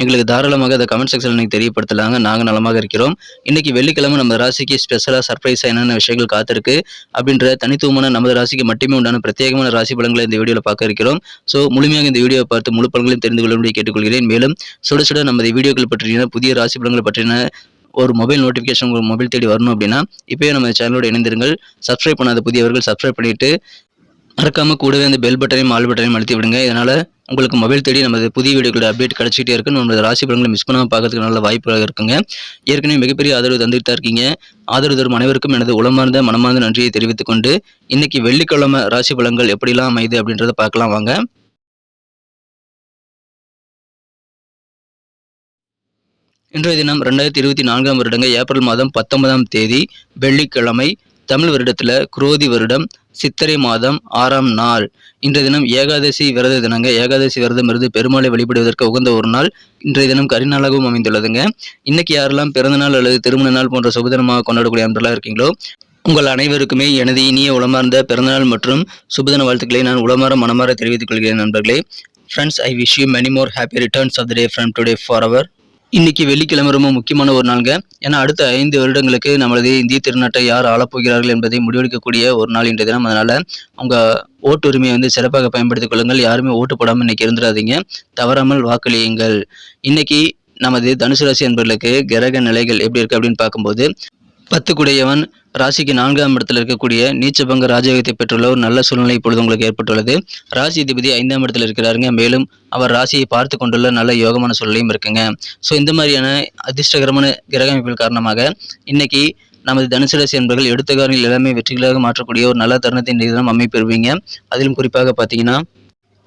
எங்களுக்கு தாராளமாக அதை கமெண்ட் செக்ஷனில் நீங்கள் தெரியப்படுத்தலாங்க. நாங்கள் நலமாக இருக்கிறோம். இன்றைக்கி வெள்ளிக்கிழமை நம்ம ராசிக்கு ஸ்பெஷலாக சர்ப்ரைஸாக என்னென்ன விஷயங்கள் காத்திருக்கு அப்படின்ற தனித்துவமான நமது ராசிக்கு மட்டுமே உண்டான பிரத்யேகமான ராசி பலன்களை இந்த வீடியோவில் பார்க்க இருக்கிறோம். ஸோ முழுமையாக இந்த வீடியோவை பார்த்து முழு பலன்களையும் தெரிந்து கொள்ளும்படி கேட்டுக்கொள்கிறேன். மேலும் சுட சுட நமது வீடியோக்கள் பற்றின புதிய ராசி பலன்களை பற்றின ஒரு மொபைல் நோட்டிஃபிகேஷன் உங்கள் மொபைல் தேடி வரணும் அப்படின்னா இப்போயே நம்ம சேனலோட இணைந்திருங்கள். சப்ஸ்கிரைப் பண்ணாத புதியவர்கள் சப்ஸ்கிரைப் பண்ணிட்டு மறக்காமல் கூடவே அந்த பெல் பட்டனையும் ஆல் பட்டனையும் அழுத்தி விடுங்க. இதனால் உங்களுக்கு மொபைல் தேடி நமது புதிய வீடியோக்களோட அப்டேட் கிடைச்சிட்டே இருக்கு நம்ம ராசி படங்களை மிஸ் பண்ணாமல் பார்க்கறதுக்கு நல்ல வாய்ப்புகள் இருக்குங்க. ஏற்கனவே மிகப்பெரிய ஆதரவு தந்துட்டு தான் இருக்கீங்க. ஆதரவு தரும் அனைவருக்கும் எனது உளமார்ந்த மனமார்ந்த நன்றியை தெரிவித்துக் கொண்டு இன்னைக்கு வெள்ளிக்கிழமை ராசி பலங்கள் எப்படிலாம் அமைது அப்படின்றத பார்க்கலாம் வாங்க. இன்றைய தினம் ரெண்டாயிரத்தி இருபத்தி நான்காம் வருடங்க ஏப்ரல் மாதம் பத்தொன்பதாம் தேதி வெள்ளிக்கிழமை தமிழ் வருடத்தில் குரோதி வருடம் சித்திரை மாதம் ஆறாம் நாள். இன்றைய தினம் ஏகாதசி விரத தினங்க. ஏகாதசி விரதம் இருந்து பெருமாளை வழிபடுவதற்கு உகந்த ஒரு நாள் இன்றைய தினம் கரிநாளாகவும் அமைந்துள்ளதுங்க. இன்னைக்கு யாரெல்லாம் பிறந்த நாள் அல்லது திருமண நாள் போன்ற சுபதினமாக கொண்டாடக்கூடிய அன்றெல்லாம் இருக்கீங்களோ உங்கள் அனைவருக்குமே எனது இனிய உளமார்ந்த பிறந்தநாள் மற்றும் சுபதின வாழ்த்துக்களை நான் உளமாற மனமாற தெரிவித்துக் கொள்கிறேன் நண்பர்களே. Friends I wish you many more happy returns of the day from today for our இன்னைக்கு வெள்ளிக்கிழமை ரொம்ப முக்கியமான ஒரு நாளுங்க. ஏன்னா அடுத்த ஐந்து வருடங்களுக்கு நம்மளது இந்திய திருநாட்டை யார் ஆளப்போகிறார்கள் என்பதை முடிவெடுக்கக்கூடிய ஒரு நாள் இன்றைய தினம். அதனால உங்க ஓட்டுரிமையை வந்து சிறப்பாக பயன்படுத்திக் கொள்ளுங்கள். யாருமே ஓட்டு போடாமல் இன்னைக்கு இருந்துடாதீங்க தவறாமல் வாக்களியுங்கள். இன்னைக்கு நமது தனுசு ராசி என்பவர்களுக்கு கிரக நிலைகள் எப்படி இருக்கு அப்படின்னு பார்க்கும்போது பத்து குடையவன் ராசிக்கு நான்காம் இடத்துல இருக்கக்கூடிய நீச்சபங்க ராஜயோகத்தை பெற்றுள்ள ஒரு நல்ல சூழ்நிலை இப்பொழுது உங்களுக்கு ஏற்பட்டுள்ளது. ராசி அதிபதி ஐந்தாம் இடத்துல இருக்கிறாருங்க. மேலும் அவர் ராசியை பார்த்து கொண்டுள்ள நல்ல யோகமான சூழ்நிலையும் இருக்குங்க. ஸோ இந்த மாதிரியான அதிர்ஷ்டகரமான கிரக அமைப்பின் காரணமாக இன்னைக்கு நமது தனுசு ராசி என்பர்கள் எடுத்த காரணிகள் எல்லாமே வெற்றிகளாக மாற்றக்கூடிய ஒரு நல்ல தருணத்தை இன்றைய தினம் அமைப்பெறுவீங்க. அதிலும் குறிப்பாக பார்த்தீங்கன்னா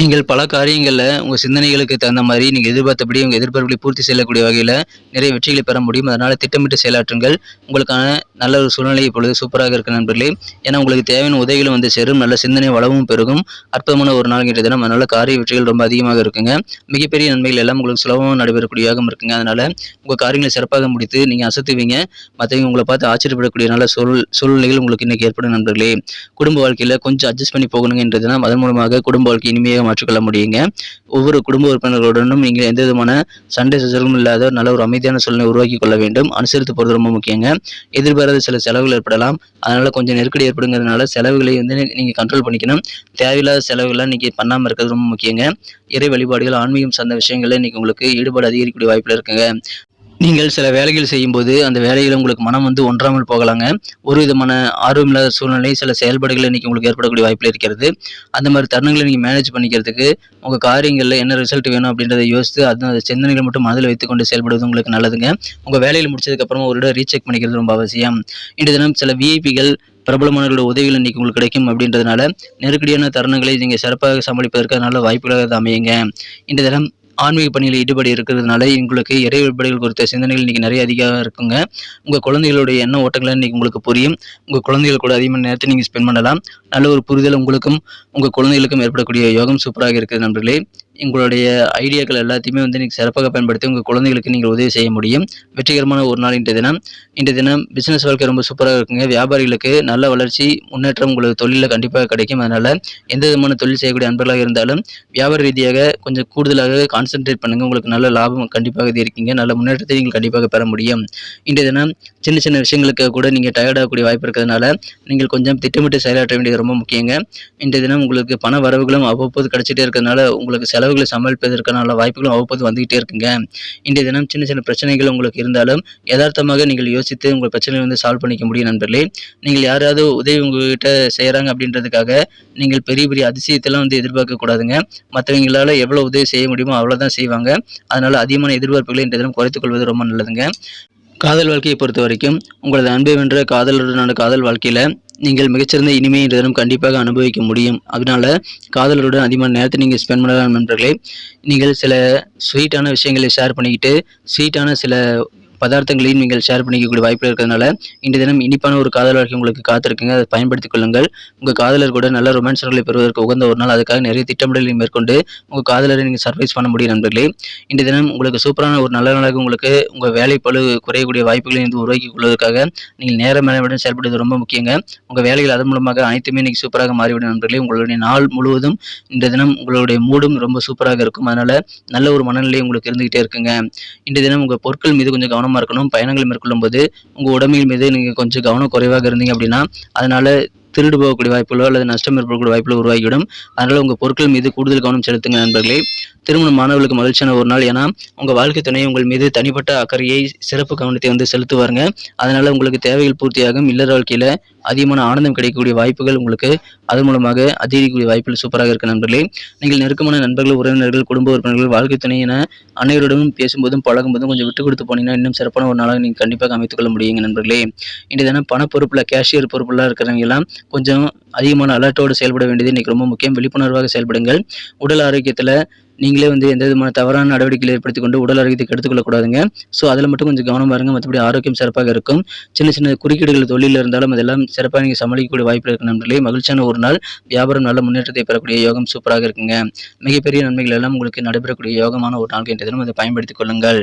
நீங்கள் பல காரியங்களில் உங்கள் சிந்தனைகளுக்கு தகுந்த மாதிரி நீங்கள் எதிர்பார்த்தபடி உங்கள் எதிர்பார்ப்புகளை பூர்த்தி செய்யக்கூடிய வகையில் நிறைய வெற்றிகளை பெற முடியும். அதனால் திட்டமிட்டு செயலாற்றுங்கள். உங்களுக்கான நல்ல ஒரு சூழ்நிலை இப்பொழுது சூப்பராக இருக்க நண்பர்களே. ஏன்னா உங்களுக்கு தேவையான உதவிகளும் வந்து சேரும். நல்ல சிந்தனை வளமும் பெருகும். அற்புதமான ஒரு நாள் இன்றைய தினம். அதனால் காரிய வெற்றிகள் ரொம்ப அதிகமாக இருக்குங்க. மிகப்பெரிய நன்மைகள் எல்லாம் உங்களுக்கு சுலபமாக நடைபெறக்கூடியதாக இருக்குங்க. அதனால் உங்கள் காரியங்களை சிறப்பாக முடித்து நீங்கள் அசத்துவீங்க. மற்றவங்க உங்களை பார்த்து ஆச்சரியப்படக்கூடிய நல்ல சூழல் சூழ்நிலைகள் உங்களுக்கு இன்னைக்கு ஏற்படும் நண்பர்களே. குடும்ப வாழ்க்கையில் கொஞ்சம் அட்ஜஸ்ட் பண்ணி போகணுங்க என்ற அதன் மூலமாக குடும்ப வாழ்க்கை இனிமையாக மாற்றிக்கொள்ள முடியுங்க. ஒவ்வொரு குடும்ப உறுப்பினர்களுடனும் நீங்கள் எந்த விதமான சண்டை சச்சரவும் இல்லாத நல்ல ஒரு அமைதியான சூழ்நிலை உருவாக்கி கொள்ள வேண்டும். அனுசரித்து போகிறது ரொம்ப முக்கியங்க. எதிர்பாராத சில செலவுகள் ஏற்படலாம். அதனால கொஞ்சம் நெருக்கடி ஏற்படுங்கிறதுனால செலவுகளை வந்து நீங்கள் கண்ட்ரோல் பண்ணிக்கணும். தேவையில்லாத செலவுகள்லாம் இன்னைக்கு பண்ணாமல் இருக்கிறது ரொம்ப முக்கியங்க. இறை வழிபாடுகள் ஆன்மீகம் சார்ந்த விஷயங்களில் இன்னைக்கு உங்களுக்கு ஈடுபாடு அதிகரிக்கக்கூடிய வாய்ப்பில் இருக்குங்க. நீங்கள் சில வேலைகள் செய்யும்போது அந்த வேலையில் உங்களுக்கு மனம் வந்து ஒன்றாமல் போகலாங்க. ஒரு விதமான ஆர்வம் இல்லாத சூழ்நிலை சில செயல்பாடுகள் இன்னைக்கு உங்களுக்கு ஏற்படக்கூடிய வாய்ப்பில் இருக்கிறது. அந்த மாதிரி தருணங்களை நீங்கள் மேனேஜ் பண்ணிக்கிறதுக்கு உங்கள் காரியங்களில் என்ன ரிசல்ட் வேணும் அப்படின்றத யோசித்து அந்த சிந்தனைகளை மட்டும் மனதில் வைத்துக்கொண்டு செயல்படுவது உங்களுக்கு நல்லதுங்க. உங்கள் வேலையில் முடிச்சதுக்கப்புறமா ஒரு இடம் ரீசெக் பண்ணிக்கிறது ரொம்ப அவசியம். இன்றைய தினம் சில விஐபிகள் பிரபலமானவர்களோட உதவிகள் இன்றைக்கி உங்களுக்கு கிடைக்கும் அப்படின்றதுனால நெருக்கடியான தருணங்களை நீங்கள் சிறப்பாக சமாளிப்பதற்கு நல்ல வாய்ப்புகளாக அமையுங்க. இன்றைய தினம் ஆன்மீக பணியில் ஈடுபாடு இருக்கிறதுனால உங்களுக்கு இறை வழிபாடுகள் குறித்த சிந்தனைகள் இன்னைக்கு நிறைய அதிகமாக இருக்குங்க. உங்கள் குழந்தைகளுடைய எண்ண ஓட்டங்களை இன்றைக்கி உங்களுக்கு புரியும். உங்கள் குழந்தைகள் கூட அதிகமான நேரத்தை நீங்கள் ஸ்பெண்ட் பண்ணலாம். நல்ல ஒரு புரிதல் உங்களுக்கும் உங்கள் குழந்தைகளுக்கும் ஏற்படக்கூடிய யோகம் சூப்பராக இருக்குது நண்பர்களே. உங்களுடைய ஐடியாக்கள் எல்லாத்தையுமே வந்து நீங்கள் சிறப்பாக பயன்படுத்தி உங்கள் குழந்தைகளுக்கு நீங்கள் உதவி செய்ய முடியும். வெற்றிகரமான ஒரு நாள் இன்றைய தினம். இன்றைய தினம் பிஸ்னஸ் வாழ்க்கை ரொம்ப சூப்பராக இருக்குங்க. வியாபாரிகளுக்கு நல்ல வளர்ச்சி முன்னேற்றம் உங்களுக்கு தொழிலில் கண்டிப்பாக கிடைக்கும். அதனால் எந்த விதமான தொழில் செய்யக்கூடிய அன்பர்களாக இருந்தாலும் வியாபார ரீதியாக கொஞ்சம் கூடுதலாக கான்சென்ட்ரேட் பண்ணுங்கள் உங்களுக்கு நல்ல லாபம் கண்டிப்பாக இது இருக்கீங்க. நல்ல முன்னேற்றத்தை நீங்கள் கண்டிப்பாக பெற முடியும். இன்றைய தினம் சின்ன சின்ன விஷயங்களுக்கு கூட நீங்கள் டயர்டாகக்கூடிய வாய்ப்பு இருக்கிறதுனால நீங்கள் கொஞ்சம் திட்டமிட்டு செயலாற்ற வேண்டியது ரொம்ப முக்கியங்க. இன்றைய தினம் உங்களுக்கு பண வரவுகளும் அவ்வப்போது கிடச்சிட்டே இருக்கிறதுனால உங்களுக்கு செலவுகளை சமாளிப்பதற்கான வாய்ப்புகளும் அவ்வப்போது வந்துகிட்டே இருக்குங்க. இன்றைய தினம் சின்ன சின்ன பிரச்சனைகள் உங்களுக்கு இருந்தாலும் யதார்த்தமாக நீங்கள் யோசித்து உங்கள் பிரச்சனையை வந்து சால்வ் பண்ணிக்க முடியும் நண்பர்களே. நீங்கள் யாராவது உதவி உங்ககிட்ட செய்கிறாங்க அப்படின்றதுக்காக நீங்கள் பெரிய பெரிய அதிசயத்தெல்லாம் வந்து எதிர்பார்க்கக்கூடாதுங்க மற்றவங்களால் எவ்வளோ உதவி செய்ய முடியுமோ அவ்வளோதான் செய்வாங்க. அதனால் அதிகமான எதிர்பார்ப்புகளை இன்றைய தினம் குறைத்துக் கொள்வது ரொம்ப நல்லதுங்க. காதல் வாழ்க்கையை பொறுத்த வரைக்கும் உங்களது அன்பை வென்ற காதலருடனான காதல் வாழ்க்கையில் நீங்கள் மிகச்சிறந்த இனிமை என்ற தினம் கண்டிப்பாக அனுபவிக்க முடியும். அதனால காதலருடன் அதிகமான நேரத்தை நீங்கள் ஸ்பெண்ட் பண்ணலாம் நண்பர்களே. நீங்கள் சில ஸ்வீட்டான விஷயங்களை ஷேர் பண்ணிக்கிட்டு ஸ்வீட்டான சில பதார்த்தங்களையும் நீங்கள் ஷேர் பண்ணிக்கக்கூடிய வாய்ப்பு இருக்கிறதுனால இன்று தினம் இனிப்பான ஒரு காதல் வாழ்க்கை உங்களுக்கு காத்திருக்குங்க. அதை பயன்படுத்திக் கொள்ளுங்கள். உங்கள் காதலர் கூட நல்ல ரொமான்ஸ்களை பெறுவதற்கு உகந்த ஒரு நாள். அதுக்காக நிறைய திட்டமிடலை மேற்கொண்டு உங்கள் காதலரை நீங்கள் சர்வைஸ் பண்ண முடியும் நண்பர்களே. இன்று தினம் உங்களுக்கு சூப்பரான ஒரு நல்ல நாளாக உங்களுக்கு உங்கள் வேலை பழு குறையக்கூடிய வாய்ப்புகளை வந்து உருவாக்கி கொள்வதற்காக நீங்கள் நேர மேலவிடம் செயல்படுவது ரொம்ப முக்கியங்க. உங்கள் வேலைகள் அதன் மூலமாக அனைத்துமே இன்னைக்கு சூப்பராக மாறிவிடும் நண்பர்களே. உங்களுடைய நாள் முழுவதும் இந்த தினம் உங்களுடைய மூடும் ரொம்ப சூப்பராக இருக்கும். அதனால் நல்ல ஒரு மனநிலை உங்களுக்கு இருந்துகிட்டே இருக்குங்க. இன்றைய தினம் உங்கள் பொருட்கள் மீது கொஞ்சம் கவனம் கவனமாக இருக்கணும் பயணங்கள் மேற்கொள்ளும் போது உங்கள் உடம்பின் மீது நீங்கள் கொஞ்சம் கவனம் குறைவாக இருந்தீங்க அப்படின்னா அதனால திருடு போகக்கூடிய வாய்ப்புகளோ அல்லது நஷ்டம் ஏற்படக்கூடிய வாய்ப்புகளோ உருவாகிவிடும் அதனால் உங்கள் பொருட்கள் மீது கூடுதல் கவனம் செலுத்துங்க நண்பர்களே. திருமணம் மாணவர்களுக்கு மகிழ்ச்சியான ஒரு நாள். ஏன்னா உங்கள் வாழ்க்கை துணை உங்கள் மீது தனிப்பட்ட அக்கறையை சிறப்பு கவனத்தை வந்து செலுத்துவாருங்க. அதனால் உங்களுக்கு தேவைகள் பூர்த்தியாகும். இல்லற வாழ்க்கையில் அதிகமான ஆனந்தம் கிடைக்கக்கூடிய வாய்ப்புகள் உங்களுக்கு அதன் மூலமாக அதிகரிக்கக்கூடிய வாய்ப்புகள் சூப்பராக இருக்கு நண்பர்களே. நீங்கள் நெருக்கமான நண்பர்கள் உறவினர்கள் குடும்ப உறுப்பினர்கள் வாழ்க்கை துணை என அனைவருடனும் பேசும்போதும் பழகும்போதும் கொஞ்சம் விட்டு கொடுத்து போனீங்கன்னா இன்னும் சிறப்பான ஒரு நாளாக நீங்கள் கண்டிப்பாக அமைத்துக்கொள்ள முடியுங்க நண்பர்களே. இன்றைய தினம் பண பொறுப்பில் கேஷியர் பொறுப்புலாம் இருக்கிறவங்க எல்லாம் கொஞ்சம் அதிகமான அலர்ட்டோடு செயல்பட வேண்டியது இன்றைக்கி ரொம்ப முக்கியம். விழிப்புணர்வாக செயல்படுங்கள். உடல் ஆரோக்கியத்தில் நீங்களே வந்து எந்த விதமான தவறான நடவடிக்கைகளை ஏற்படுத்தி கொண்டு உடல் ஆரோக்கியத்தை எடுத்துக்கொள்ளக்கூடாதுங்க ஸோ அதில் மட்டும் கொஞ்சம் கவனம் பாருங்க. மற்றபடி ஆரோக்கியம் சிறப்பாக இருக்கும். சின்ன சின்ன குறுக்கீடுகள் தொழிலில் இருந்தாலும் அதெல்லாம் சிறப்பாக நீங்கள் சமாளிக்கக்கூடிய வாய்ப்பு இருக்கு நண்பர்களே. மகிழ்ச்சியான ஒரு நாள். வியாபாரம் நல்ல முன்னேற்றத்தை பெறக்கூடிய யோகம் சூப்பராக இருக்குங்க. மிகப்பெரிய நன்மைகள் எல்லாம் உங்களுக்கு நடைபெறக்கூடிய யோகமான ஒரு நாள் என்ற தினம் அதை பயன்படுத்திக் கொள்ளுங்கள்.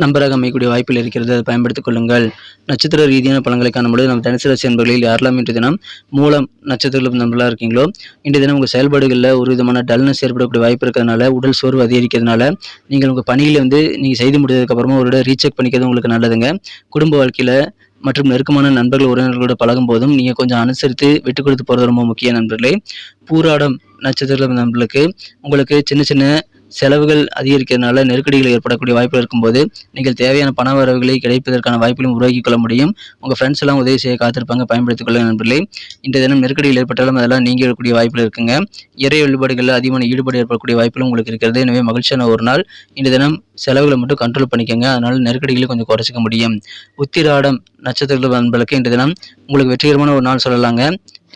நம்பராக அமையக்கூடிய வாய்ப்பில் இருக்கிறது அதை பயன்படுத்திக் கொள்ளுங்கள். நட்சத்திர ரீதியான பலன்களை காணும்போது நம்ம தனுசு ராசி என்பர்களில் யாரெல்லாம் இன்றைய தினம் மூலம் நட்சத்திரங்களும் நம்பர்களாக இருக்கீங்களோ இன்றைய தினம் உங்கள் செயல்பாடுகளில் ஒரு விதமான டல்னஸ் ஏற்படக்கூடிய வாய்ப்பு இருக்கிறதுனால உடல் சோர்வு அதிகரிக்கிறதுனால நீங்கள் உங்கள் பணியில் வந்து நீங்கள் செய்து முடிஞ்சதுக்கப்புறமா ஒரு விட ரீசெக் பண்ணிக்கிறது உங்களுக்கு நல்லதுங்க. குடும்ப வாழ்க்கையில் மற்றும் நெருக்கமான நண்பர்கள் உறவினர்களோட பழகும் போதும் நீங்கள் கொஞ்சம் அனுசரித்து விட்டு கொடுத்து போகிறது ரொம்ப முக்கிய நண்பர்களே. பூராடம் நட்சத்திர நண்பர்களுக்கு உங்களுக்கு சின்ன சின்ன செலவுகள் அதிகரிக்கிறதுனால நெருக்கடிகள் ஏற்படக்கூடிய வாய்ப்பு இருக்கும்போது நீங்கள் தேவையான பண வரவுகளை கிடைப்பதற்கான வாய்ப்புகளையும் உருவாக்கி கொள்ள முடியும். உங்கள் ஃப்ரெண்ட்ஸ் எல்லாம் உதவி செய்ய காத்திருப்பாங்க. பயன்படுத்திக் கொள்ள நண்பர்களே. இந்த தினம் நெருக்கடிகள் ஏற்பட்டாலும் அதெல்லாம் நீங்கள் இருக்கக்கூடிய வாய்ப்புகள் இருக்குங்க. இறை வழிபாடுகளில் அதிகமான ஈடுபாடு ஏற்படக்கூடிய வாய்ப்புகளும் உங்களுக்கு இருக்கிறது. எனவே மகிழ்ச்சியான ஒரு நாள். இந்த தினம் செலவுகளை மட்டும் கண்ட்ரோல் பண்ணிக்கோங்க. அதனால் நெருக்கடிகளை கொஞ்சம் குறைச்சிக்க முடியும். உத்திராடம் நட்சத்திரங்கள் நண்பர்களுக்கு இந்த தினம் உங்களுக்கு வெற்றிகரமான ஒரு நாள் சொல்லலாங்க.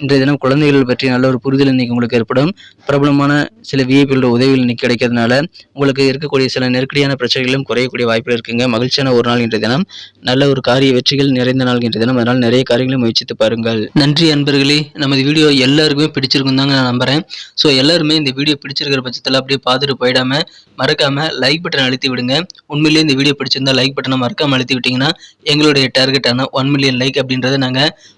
இன்றைய தினம் குழந்தைகள் பற்றி நல்ல ஒரு புரிதல் இன்னைக்கு உங்களுக்கு ஏற்படும். பிரபலமான சில விஐபிகளோட உதவிகள் இன்னைக்கு கிடைக்கிறதுனால உங்களுக்கு இருக்கக்கூடிய சில நெருக்கடியான பிரச்சனைகளும் குறையக்கூடிய வாய்ப்புகள் இருக்குங்க. மகிழ்ச்சியான ஒரு நாள் இன்றைய தினம். நல்ல ஒரு காரிய வெற்றிகள் நிறைந்த நாள் இன்றைய தினம். அதனால் நிறைய காரியங்களை முயற்சித்து பாருங்கள். நன்றி அன்பர்களே. நமது வீடியோ எல்லாருக்குமே பிடிச்சிருக்கும் தாங்க நான் நம்புறேன். ஸோ எல்லாருமே இந்த வீடியோ பிடிச்சிருக்கிற பட்சத்தில் அப்படியே பார்த்துட்டு போயிடாம மறக்காம லைக் பட்டன் அழுத்தி விடுங்க. உண்மையிலேயே இந்த வீடியோ பிடிச்சிருந்தா லைக் பட்டனை மறக்காம அழுத்தி விட்டீங்கன்னா எங்களுடைய டார்கெட்டான ஒன் மில்லியன் லைக் அப்படின்றத நாங்கள்